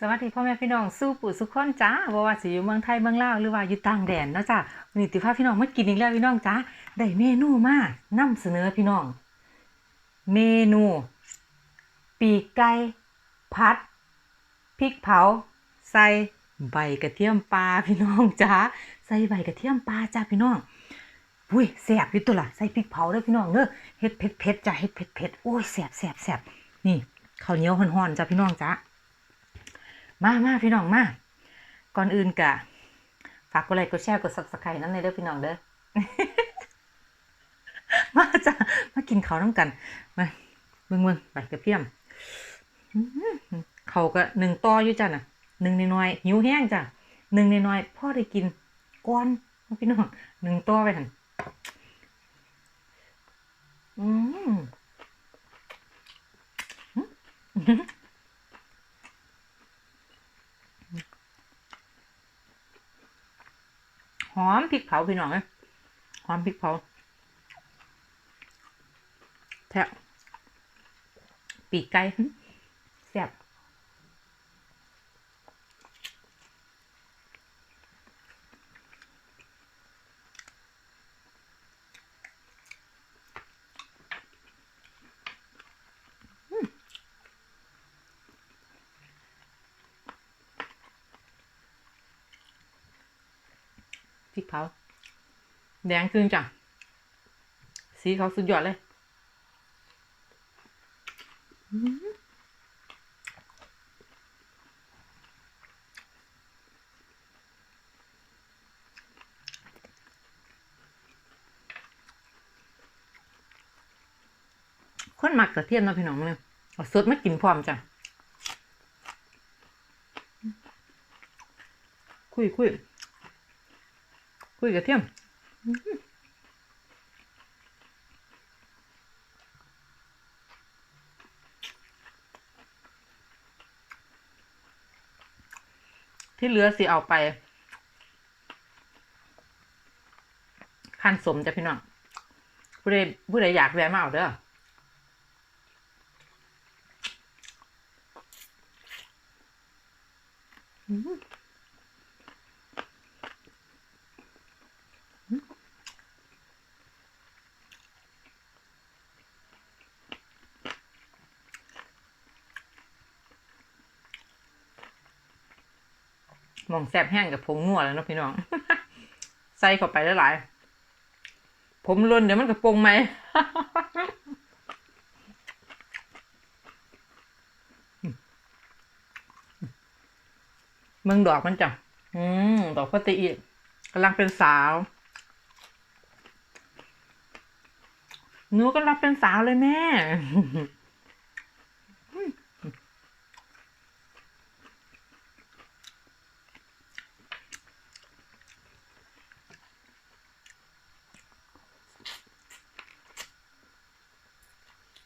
สวัสดีพ่อแม่พี่น้องสู้ปู่สุขคนจ้าบ่ว่าสิอยู่เมืองไทยเมืองลาวหรือว่าอยู่ต่างแดนเนาะจ้าวันนี้ติพาพพี่น้องมากินอีกแล้วพี่น้องจ้าได้เมนูมานำเสนอพี่น้อง เมนู ปีกไก่ผัดพริกเผา ใส่ใบกระเทียมปลาพี่น้องจ้าใส่ใบกระเทียมปลาจ้าพี่น้องอุ้ยแซ่บอยู่ตัวละใส่พริกเผาเด้อพี่น้องเด้อเฮ็ดเผ็ดเผ็ดจ้าเฮ็ดเผ็ดเผ็ดโอ้ยแซ่บแซ่บแซ่บนี่ข้าวเหนียวห่อนๆจ้าพี่น้องจ้า มามาพี่น้องมาก่อนอื่นกะฝากกดไลค์กดแชร์กด subscribe นั่นเลยเด้อพี่น้องเด้อมาจ้ะมากินเขาวน้ำกันมาเมืองเมืองไปกระเพียมเขาก็หนึ่งต่ออยู่จ้ะน่ะหนึ่งน้อยหิวแห้งจ้ะหนึ่งน้อยพ่อได้กินก้อนพี่น้องหนึ่งต่อไปหันอืม อื้อหอมพริกเผาพี่น้องเอ้ยหอมพริกเผาแทะปีกไก่แซ่บ ริกเผาแดงขึ้นจ้ะ สีเขาสุดยอดเลยอื้อหือคนหมักกระเทียมเนาะพี่น้องเนี่ยเอาสดมากินพร้อมจ้ะ คุยคุย คุยกระเทียมที่เหลือสิเอาไปขั้นสมจ้ะพี่น้องผู้ใดผู้ใดอยากแวะมาเอาเด้ออืม หมองแซบแห้งกับผงนัวแล้วเนาะพี่น้อง ใส่เข้าไปหลายๆผมล้นเดี๋ยวมันกระโปรงไหมเมืองดอกมันจ้ะอืมดอกพัตอีกำลังเป็นสาวหนูกำลังเป็นสาวเลยแม่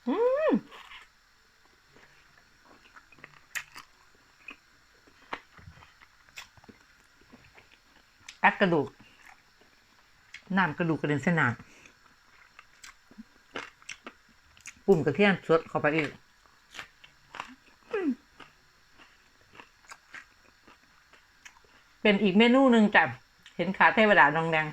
อืม แอกกระดูกน้ำกระดูกกระเด็นเส้นหนาปุ่มกระเทียมสดเข้าไปอีกอืมเป็นอีกเมนูหนึ่งจ้ะเห็นขาเทวดาดองแดง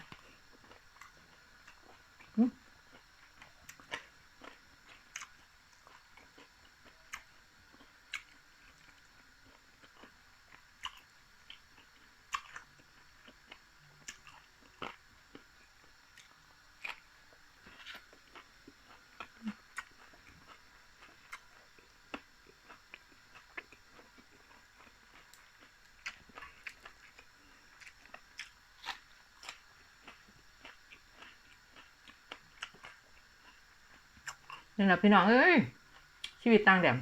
นี่แหละพี่น้องเอ้ยชีวิตต่างแดน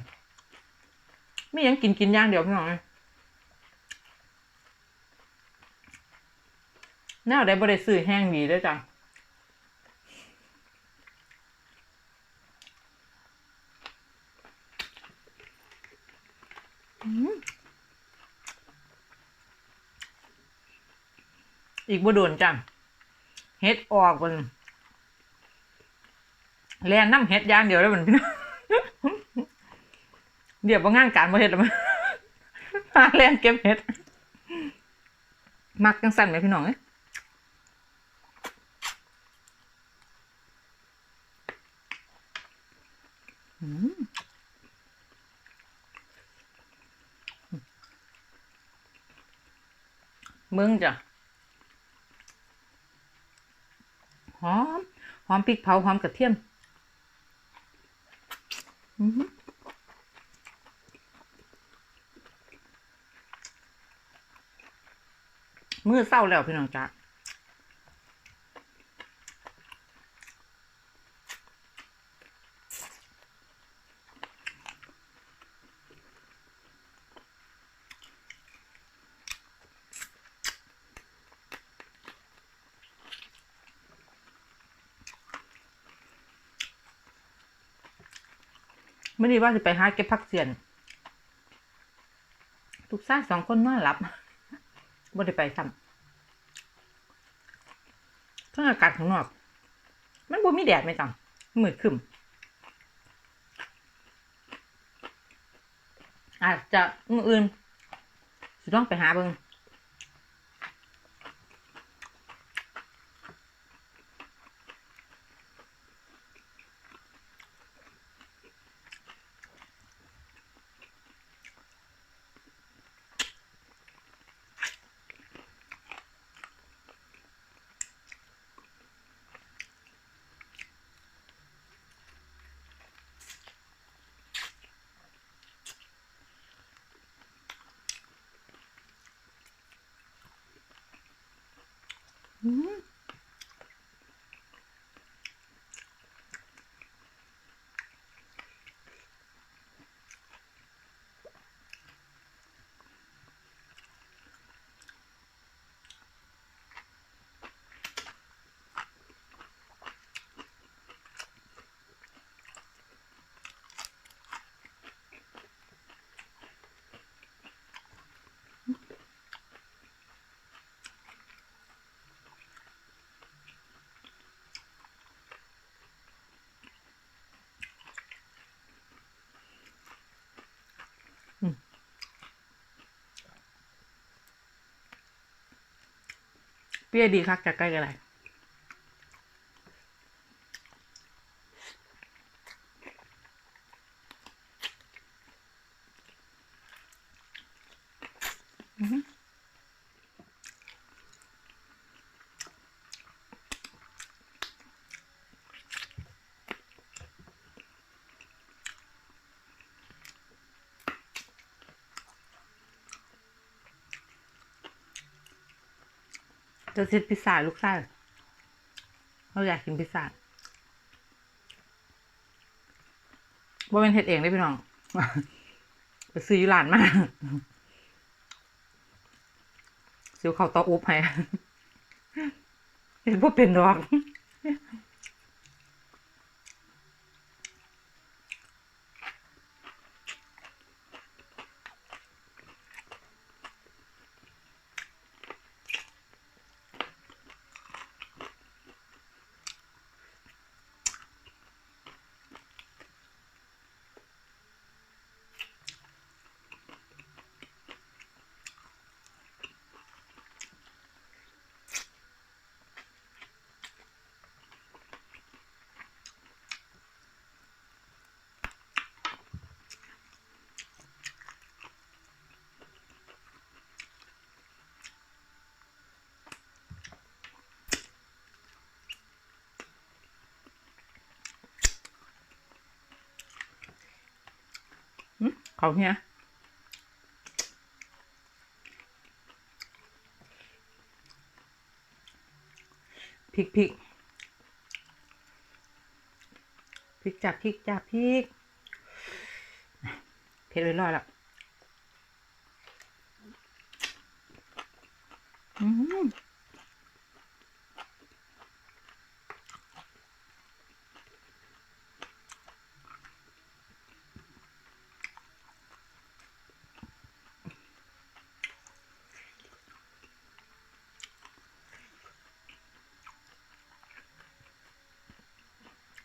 ไม่ยังกินกินย่างเดียวพี่น้องเอ้ยแนวได้บริสื่อแห้งดีด้วยจ้ะอืมอีกบ่โดนจ้ะเฮ็ดออกบน แลนน้ำเฮ็ดอย่างเดียวแล้วมันพี่น้องเดี๋ยวว่างานการมาเฮ็ดแล้วมันหาแรงเก็บเห็ด มักจังสั่นไหมพี่น้องเอ้ยมึงจ้ะหอม หอมพริกเผา หอมกระเทียม มือเศร้าแล้วพี่น้องจ้า ไม่ได้ว่าจะไปหาเก็บผักเสียนลูกชายสองคนนอนหลับบ่ได้ไปซ้ำเพิ่งอากาศข้างนอก มันบ่มีแดดไหมจังมืดครึ้มอาจจะมืออื่นสิต้องไปหาเบิ่ง ม เปี้ยดีคักจากใกล้กันเลย จะเซตพิซซ่าลูกชายเราอยากกินพิซซ่าว่าเป็นเห็ดเองได้พี่น้องไปซื้อยู่ร้านมาซื้อเขาวตาอบให้เห็นว่าเป็นดอก เขาเนี้ยพริกพริกพริกจับพริกจับพริกเผ็ดเลยร้อยละอืม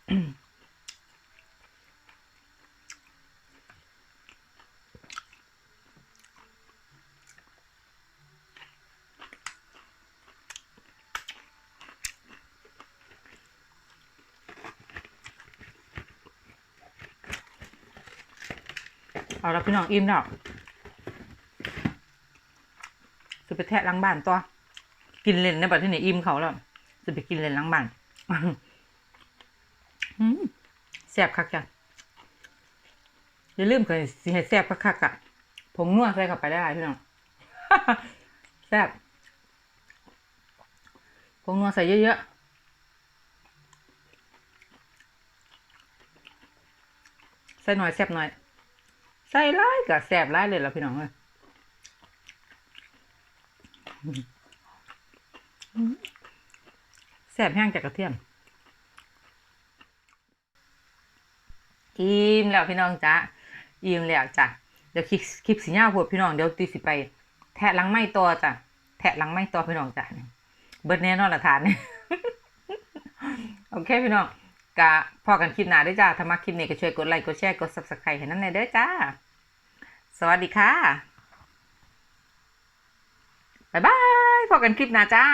เอาละพี่น้องอิ่มแล้วจะไปแทะล้างบ้านตัว กินเลนในบัดที่ไหนอิ่มเขาแล้วจะไปกินเลนล้างบ้าน แซ่บคักจ้ะอย่าลืมเคยสิให้แซ่บคักๆอะผงนัวใส่เข้าไปได้พี่น้องแซ่บผงนัวใส่เยอะๆ ใส่หน่อยแซ่บหน่อย ใส่หลายกับแซ่บหลายเลยล่ะพี่น้องเอ้ยแซ่บแห้งจากกระเทียม อิ่ม แล้วพี่น้องจ้าอิ่มแล้วจ้ะเดี๋ยวคลิปคลิปสีหน้าพวดพี่น้องเดี๋ยวตีสิไป แทะหลังไม้ตัวจ้ะแทะหลังไม้ตัวพี่น้องจ้ะเบิดแน่นอนละทานโอเคพี่น้องกะพอกันคลิปหน้าด้วยจ้าถ้ามาคลิปนี้ก็ช่วยกดไลค์กดแชร์กด subscribe ให้น้ำในเด้อจ้า สวัสดีค่ะ บ๊ายบายพอกันคลิปหน้าจ้า